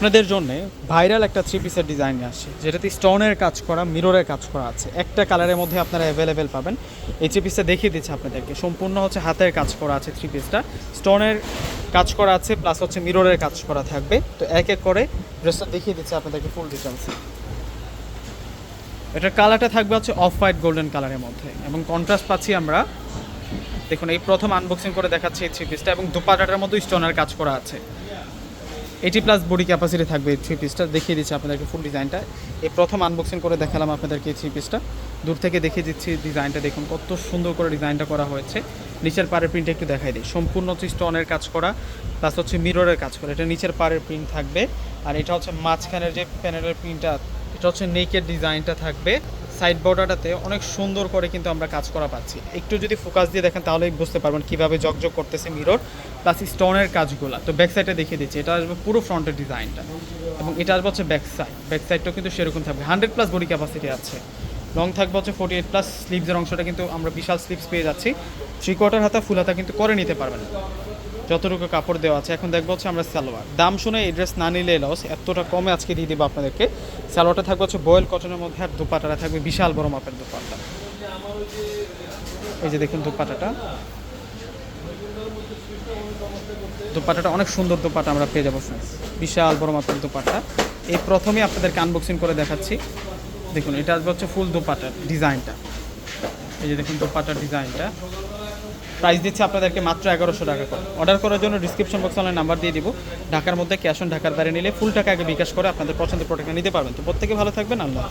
আপনাদের জন্য ভাইরাল একটা থ্রি পিসের ডিজাইন আসছে, যেটাতে স্টোনের কাজ করা মিররের কাজ করা আছে। একটা কালারের মধ্যে আপনারা অ্যাভেলেবেল পাবেন। এই থ্রি পিসটা দেখিয়ে দিচ্ছে আপনাদেরকে। সম্পূর্ণ হচ্ছে হাতের কাজ করা আছে থ্রি পিসটা স্টোনের কাজ করা আছে প্লাস হচ্ছে মিররের কাজ করা থাকবে। তো এক এক করে ড্রেসটা দেখিয়ে দিচ্ছে আপনাদেরকে ফুল ডিটেলস এটার কালারটা থাকবে হচ্ছে অফ হোয়াইট গোল্ডেন কালারের মধ্যে। এবং কন্ট্রাস্ট পাচ্ছি আমরা, দেখুন এই প্রথম আনবক্সিং করে দেখাচ্ছি এই থ্রি পিসটা এবং দুপাটাটার মধ্যে স্টোনের কাজ করা আছে। এইটি প্লাস বডি ক্যাপাসিটি থাকবে এই থ্রি পিসটা দেখিয়ে দিচ্ছি আপনাদেরকে ফুল ডিজাইনটা এই প্রথম আনবক্সিং করে দেখালাম আপনাদেরকে এই থ্রি পিসটা দূর থেকে দেখিয়ে দিচ্ছি ডিজাইনটা দেখুন কত সুন্দর করে ডিজাইনটা করা হয়েছে। নিচের পাড়ের প্রিন্টটা একটু দেখাই দিই। সম্পূর্ণ হচ্ছে স্টোনের কাজ করা প্লাস হচ্ছে মিররের কাজ করা। এটা নিচের পাড়ের প্রিন্ট থাকবে। আর এটা হচ্ছে মাঝখানের যে প্যানেলের প্রিন্টটা এটা হচ্ছে নেকের ডিজাইনটা থাকবে। সাইড বর্ডারটাতে অনেক সুন্দর করে কিন্তু আমরা কাজ করা পাচ্ছি। একটু যদি ফোকাস দিয়ে দেখেন তাহলেই বুঝতে পারবেন কীভাবে জকজক করতেছে মিরর প্লাস স্টোনের কাজগুলো। তো ব্যাক সাইডে দেখিয়ে দিচ্ছি, এটা আসবে পুরো ফ্রন্টের ডিজাইনটা এবং এটা আসবে হচ্ছে ব্যাক সাইড ব্যাক সাইডটাও কিন্তু সেরকম থাকবে। হান্ড্রেড প্লাস বডি ক্যাপাসিটি আছে। লং থাকবে হচ্ছে ফোর্টি এইট প্লাস স্লিভসের অংশটা কিন্তু আমরা বিশাল স্লিভস পেয়ে যাচ্ছি। থ্রি কোয়ার্টার হাতা ফুল হাতা কিন্তু করে নিতে পারবেন। যতটুকু কাপড় দেওয়া আছে, এখন দেখব হচ্ছে আমরা সালোয়ার। দাম শুনে এই ড্রেস না নিলে লস এতটা কমে আজকে দিয়ে দেবো আপনাদেরকে। সালোয়ারটা থাকবে হচ্ছে বয়েল কটনের মধ্যে আর দুপাটাটা থাকবে বিশাল বড় মাপের দুপাটা এই যে দেখুন দুপাটাটা। দুপাটাটা অনেক সুন্দর দুপাটা আমরা পেয়ে যাব। বিশাল বড় মাপের দুপাটা এই প্রথমেই আপনাদেরকে আনবক্সিং করে দেখাচ্ছি। দেখুন, এটা আসবে হচ্ছে ফুল দোপাটার ডিজাইনটা। এই যে দেখুন দোপাটার ডিজাইনটা। প্রাইস দিচ্ছে আপনাদেরকে মাত্র এগারোশো টাকা করে। অর্ডার করার জন্য ডিসক্রিপশন বক্সে অনলাইন নাম্বার দিয়ে দিব। ঢাকার মধ্যে ক্যাশ অন ঢাকার বাইরে নিলে ফুল টাকা আগে বিকাশ করে আপনাদের পছন্দের প্রোডাক্টটা নিতে পারবেন। তো প্রত্যেকে ভালো থাকবেন, আল্লাহ